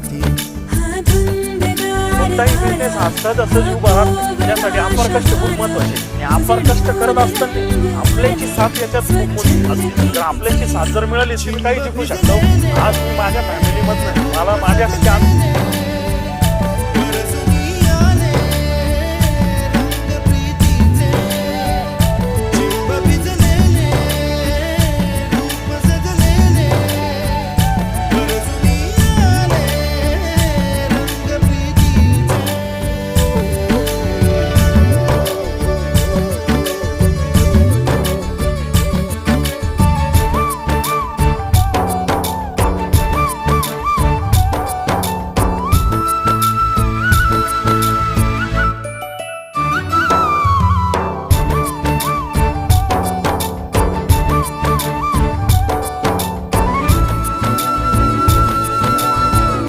जाती कोणताही बिझनेस हा सहज सहज बघा त्यासाठी अपार कष्ट खूप महत्त्वाचे. आणि अपार कष्ट करत असताना आपल्याची साथ याच्यात खूप मोठी असते. जर आपल्याची साथ जर मिळाली तर काही जिंकू शकतो आज मी माझ्या फॅमिलीमधनं मला माझ्या